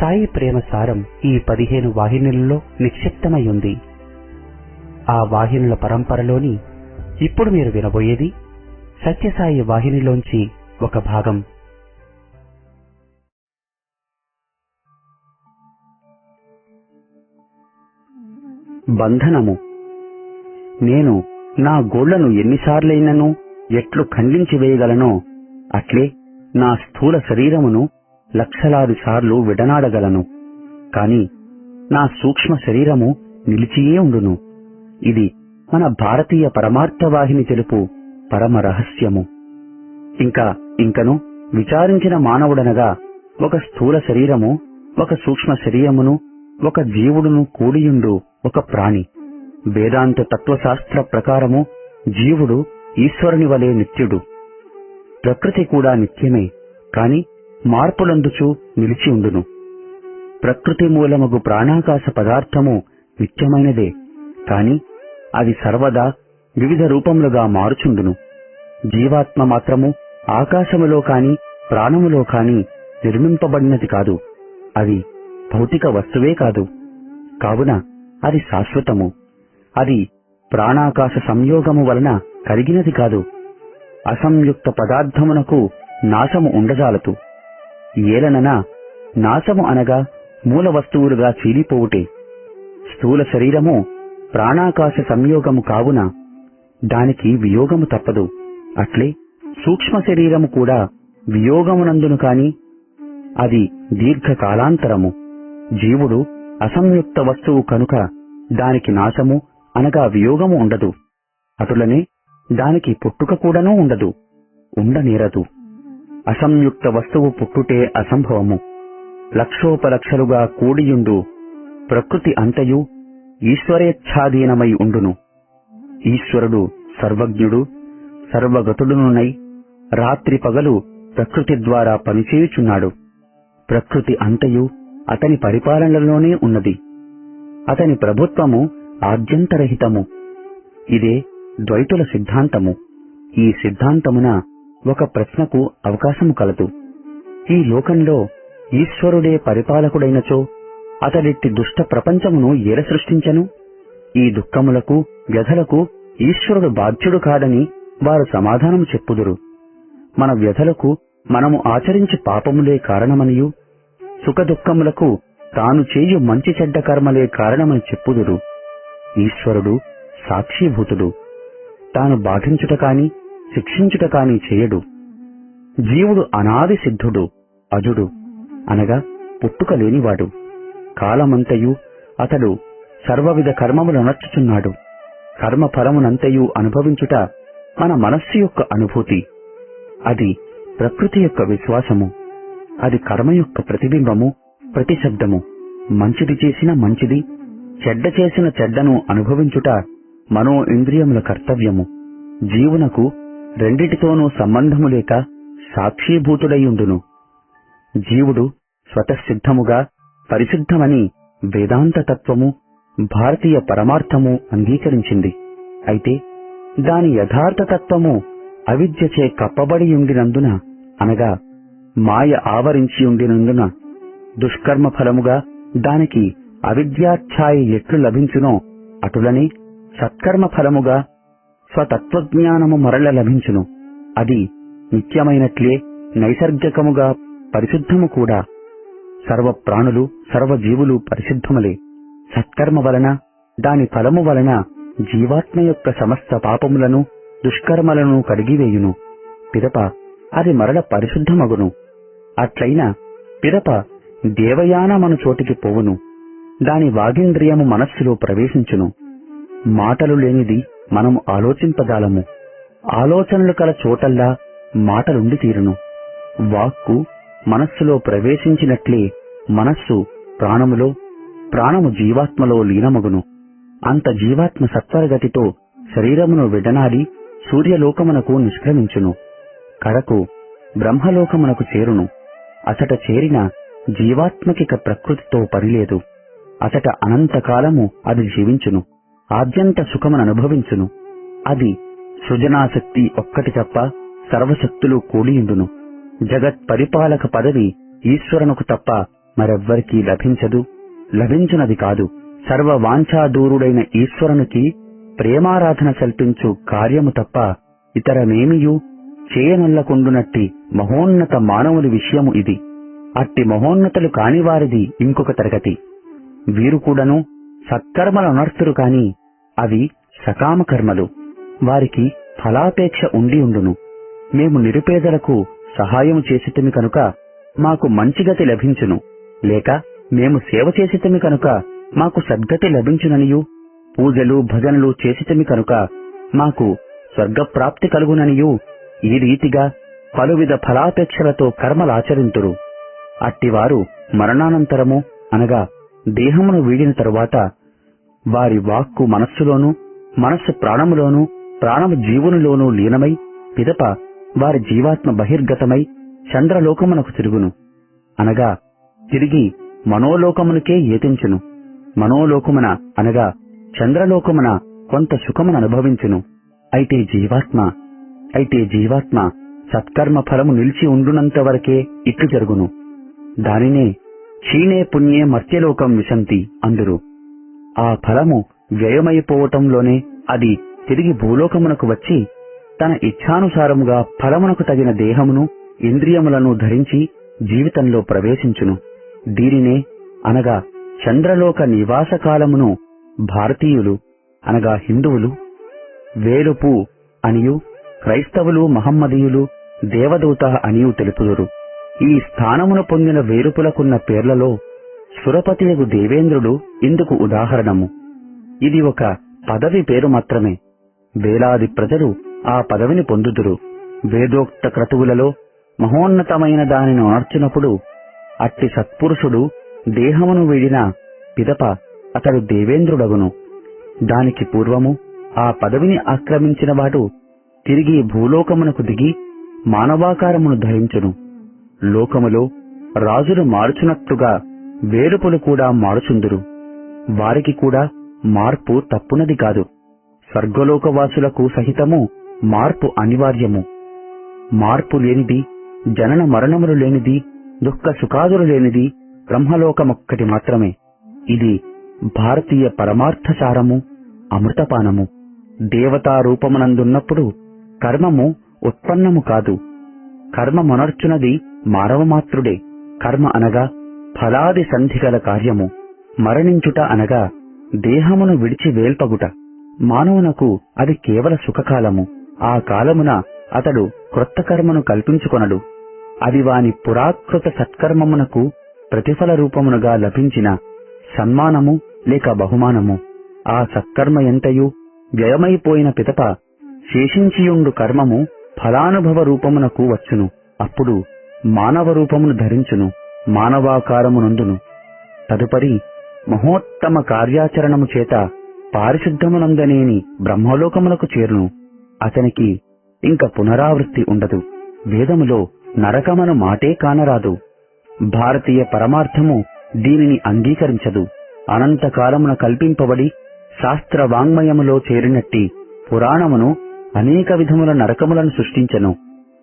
సాయి ప్రేమ సారం ఈ పదిహేను వాహినులలో నిక్షిప్తమై ఉంది ఆ వాహినుల పరంపరలోని ఇప్పుడు మీరు వినబోయేది సత్యసాయి వాహినిలోంచి ఒక భాగం. బంధనము. నేను నా గోళ్ళను ఎన్నిసార్లైనను ఎట్లు ఖండించి వేయగలనో అట్లే నా స్థూల శరీరమును లక్షలాది సార్లు విడనాడగలను. కాని నా సూక్ష్మ శరీరము నిలిచియే ఉండును. ఇది మన భారతీయ పరమార్థవాహిని తెలుపు పరమ రహస్యము. ఇంకా ఇంకను విచారించిన మానవుడనగా ఒక స్థూల శరీరము ఒక సూక్ష్మ శరీరమును ఒక జీవుడును కూడియుండు ఒక ప్రాణి. వేదాంత తత్వశాస్త్ర ప్రకారము జీవుడు ఈశ్వరుని వలె నిత్యుడు. ప్రకృతి కూడా నిత్యమే కాని మార్పులందుచు నిలిచి ఉండును ప్రకృతి మూలమగు ప్రాణాకాశ పదార్థము నిత్యమైనదే కాని అది సర్వదా వివిధ రూపములుగా మారుచుండును. జీవాత్మ మాత్రము ఆకాశములో కాని ప్రాణములో కాని నిర్మింపబడినది కాదు. అది భౌతిక వస్తువే కాదు. కావున అది శాశ్వతము. అది ప్రాణాకాశ సంయోగము వలన కలిగినది కాదు. అసంయుక్త పదార్థమునకు నాశము ఉండజాలదు. ఏలనన నాశము అనగా మూల వస్తువులుగా చీలిపోవుటే. స్థూల శరీరము ప్రాణాకాశ సంయోగము కావున? దానికి వియోగము తప్పదు. అట్లే సూక్ష్మ శరీరము కూడా వియోగమునందును కాని అది దీర్ఘకాలాంతరము. జీవుడు అసంయుక్త వస్తువు కనుక దానికి నాశము అనగా వియోగము ఉండదు. అటులనే దానికి పుట్టుక కూడానూ ఉండదు. ఉండనేరదు. అసంయుక్త వస్తువు పుట్టుటే అసంభవము. లక్షోపలక్షలుగా కూడియుండు ప్రకృతి అంతయు ఈశ్వరేచ్ఛాధీనమై ఉండును. ఈశ్వరుడు సర్వజ్ఞుడు సర్వగతుడునునై రాత్రి పగలు ప్రకృతి ద్వారా పనిచేయుచున్నాడు. ప్రకృతి అంతయు అతని పరిపాలనలోనే ఉన్నది. అతని ప్రభుత్వము ఆద్యంతరహితము. ఇదే ద్వైతుల సిద్ధాంతము. ఈ సిద్ధాంతమున ఒక ప్రశ్నకు అవకాశము కలదు. ఈ లోకంలో ఈశ్వరుడే పరిపాలకుడైనచో అతడిట్టి దుష్ట ప్రపంచమును ఏల సృష్టించను? ఈ దుఃఖములకు వ్యధలకు ఈశ్వరుడు బాధ్యుడు కాడని వారు సమాధానము చెప్పుదురు. మన వ్యధలకు మనము ఆచరించి పాపములే కారణమనియు? సుఖదుఖములకు తాను చేయు మంచి చెడ్డ కర్మలే కారణమని చెప్పుదురు. ఈశ్వరుడు సాక్షిభూతుడు. తాను బాధించుట కాని శిక్షించుట కాని చేయడు. జీవుడు అనాది సిద్ధుడు అజుడు అనగా పుట్టుక లేనివాడు. కాలమంతయు అతడు సర్వవిధ కర్మములు నర్చుచున్నాడు కర్మ అనుభవించుట మన మనస్సు యొక్క అనుభూతి. అది ప్రకృతి యొక్క విశ్వాసము. అది కర్మ యొక్క ప్రతిబింబము ప్రతిశబ్దము. మంచిది చేసిన మంచిది చెడ్డ చేసిన చెడ్డను అనుభవించుట మనో ఇంద్రియముల కర్తవ్యము. జీవునకు రెండిటితోనూ సంబంధము లేక సాక్షీభూతుడైయుండును జీవుడు స్వతసిద్ధముగా పరిశుద్ధమని వేదాంత తత్వము భారతీయ పరమార్థము అంగీకరించింది. అయితే దాని యథార్థ తత్వము అవిద్యచే కప్పబడియుండినందున అనగా మాయ ఆవరించియుండినందున దుష్కర్మ ఫలముగా దానికి అవిద్యాఛాయ ఎట్లు లభించునో అటులనే సత్కర్మ ఫలముగా స్వతత్వజ్ఞానము మరల లభించును. అది నిత్యమైనట్లే నైసర్గికముగా పరిశుద్ధము కూడా. సర్వ ప్రాణులు సర్వజీవులు పరిశుద్ధములే. సత్కర్మ వలన దాని ఫలము వలన జీవాత్మ యొక్క సమస్త పాపములను దుష్కర్మలను కడిగివేయును. పిదప అది మరల పరిశుద్ధమగును. అట్లయిన పిదప దేవయానమను చోటికి పోవును. దాని వాగింద్రియము మనస్సులో ప్రవేశించును. మాటలు లేనిది మనము ఆలోచింపజాలము. ఆలోచనలు కల చోటల్లా మాటలుండి తీరును. వాక్కు మనస్సులో ప్రవేశించినట్లే మనస్సు ప్రాణములో ప్రాణము జీవాత్మలో లీనమగును. అంత జీవాత్మ సత్వరగతితో శరీరమును విడనాడి సూర్యలోకమునకు నిష్క్రమించును. కడకు బ్రహ్మలోకమునకు చేరును. అచట చేరిన జీవాత్మకిక ప్రకృతితో పనిలేదు. అచట అనంతకాలము అది జీవించును. ఆద్యంత సుఖమును అనుభవించును అది సృజనాశక్తి ఒక్కటి తప్ప సర్వశక్తులు కూడియుండును జగత్ పరిపాలక పదవి ఈశ్వరునకు తప్ప మరెవ్వరికీ లభించదు. లభించునది కాదు. సర్వ వాంఛాదూరుడైన ఈశ్వరునికి ప్రేమారాధన కల్పించు కార్యము తప్ప ఇతరమేమియూ? చేయనల్లకుండునట్టి మహోన్నత మానవుని విషయము ఇది. అట్టి మహోన్నతులు కానివారిది ఇంకొక తరగతి. వీరు కూడాను సత్కర్మలు కాని అవి సకామ కర్మలు. వారికి ఫలాపేక్ష ఉండి ఉండును. మేము నిరుపేదలకు సహాయం చేసితిమి కనుక మాకు మంచి గతి లభించును. లేక మేము సేవ చేసితిమి కనుక మాకు సద్గతి లభించుననియు. పూజలు భజనలు చేసితిమి కనుక మాకు స్వర్గప్రాప్తి కలుగుననియు. ఈ రీతిగా పలువిధ ఫలాపేక్షలతో కర్మలాచరింతురు అట్టివారు మరణానంతరము అనగా దేహమును వీడిన తరువాత వారి వాక్కు మనస్సులోను మనస్సు ప్రాణములోను ప్రాణము జీవునిలోనూ లీనమై పిదప వారి జీవాత్మ బహిర్గతమై చంద్రలోకమునకు తిరుగును. అనగా తిరిగి మనోలోకమునకే ఏతించును మనోలోకమున అనగా చంద్రలోకమున కొంత సుఖమును అనుభవించును అయితే జీవాత్మ అయితే జీవాత్మ సత్కర్మ ఫలము నిలిచి ఉండునంత వరకే ఇట్లు జరుగును. దానినే క్షీణే పుణ్యే మర్త్యలోకం విశంతి అందురు. ఆ ఫలము వ్యయమైపోవటంలోనే అది తిరిగి భూలోకమునకు వచ్చి తన ఇచ్ఛానుసారముగా ఫలమునకు తగిన దేహమును ఇంద్రియములను ధరించి జీవితంలో ప్రవేశించును. దీనినే అనగా చంద్రలోక నివాస కాలమును భారతీయులు అనగా హిందువులు వేలుపు అనియు క్రైస్తవులు మహమ్మదీయులు దేవదూత అనియు తెలుపుదురు. ఈ స్థానమును పొందిన వేరుపులకున్న పేర్లలో సురపతియగు దేవేంద్రుడు ఇందుకు ఉదాహరణము. ఇది ఒక పదవి పేరు మాత్రమే. వేలాది ప్రజలు ఆ పదవిని పొందుదురు. వేదోక్త క్రతువులలో మహోన్నతమైన దానిని ఉణర్చినప్పుడు అట్టి సత్పురుషుడు దేహమును వీడిన పిదప అతడు దేవేంద్రుడగును. దానికి పూర్వము ఆ పదవిని ఆక్రమించిన వాడు తిరిగి భూలోకమునకు దిగి మానవాకారమును ధరించును. లోకములో రాజులు మారుచున్నట్టుగా వేలుపులు కూడా మారుచుందురు. వారికి కూడా మార్పు తప్పునది కాదు. స్వర్గలోకవాసులకు సహితము మార్పు అనివార్యము. మార్పు లేనిది జనన మరణములు లేనిది దుఃఖ సుఖాదులు లేనిది బ్రహ్మలోకమొక్కటి మాత్రమే. ఇది భారతీయ పరమార్థసారము అమృతపానము. దేవతా రూపమునందున్నప్పుడు కర్మము ఉత్పన్నము కాదు. కర్మ మొనర్చునది మానవమాత్రుడే. కర్మ అనగా ఫలాది సంధిగల కార్యము మరణించుట అనగా దేహమును విడిచి వేల్పగుట. మానవునకు అది కేవల సుఖకాలము. ఆ కాలమున అతడు క్రొత్త కర్మను కల్పించుకొనడు. అది వాని పురాకృత సత్కర్మమునకు ప్రతిఫల రూపమునుగా లభించిన సన్మానము లేక బహుమానము. ఆ సత్కర్మ ఎంతయు వ్యయమైపోయిన పితప శేషించియుండు కర్మము ఫలానుభవ రూపమునకు వచ్చును. అప్పుడు మానవ రూపమును ధరించును. మానవాకారమునందును. తదుపరి మహోత్తమ కార్యాచరణము చేత పారిశుద్ధమునందనేని బ్రహ్మలోకములకు చేరును. అతనికి ఇంక పునరావృత్తి ఉండదు. వేదములో నరకమను మాటే కానరాదు. భారతీయ పరమార్థము దీనిని అంగీకరించదు. అనంతకాలమున కల్పింపబడి శాస్త్ర వాంగ్మయములో చేరినట్టి పురాణమును అనేక విధముల నరకములను సృష్టించెను.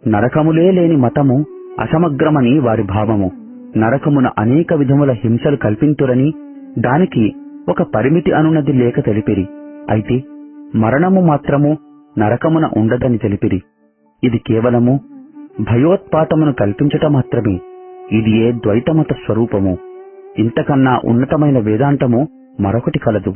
నరకములే లేని మతము అసమగ్రమని వారి భావము. నరకమున అనేక విధముల హింసలు కల్పింతురని దానికి ఒక పరిమితి అనున్నది లేక తెలిపిరి. అయితే మరణము మాత్రము నరకమున ఉండదని తెలిపిరి. ఇది కేవలము భయోత్పాతమును కల్పించట మాత్రమే. ఇది ఏ ద్వైతమత స్వరూపము? ఇంతకన్నా ఉన్నతమైన వేదాంతము మరొకటి కలదు.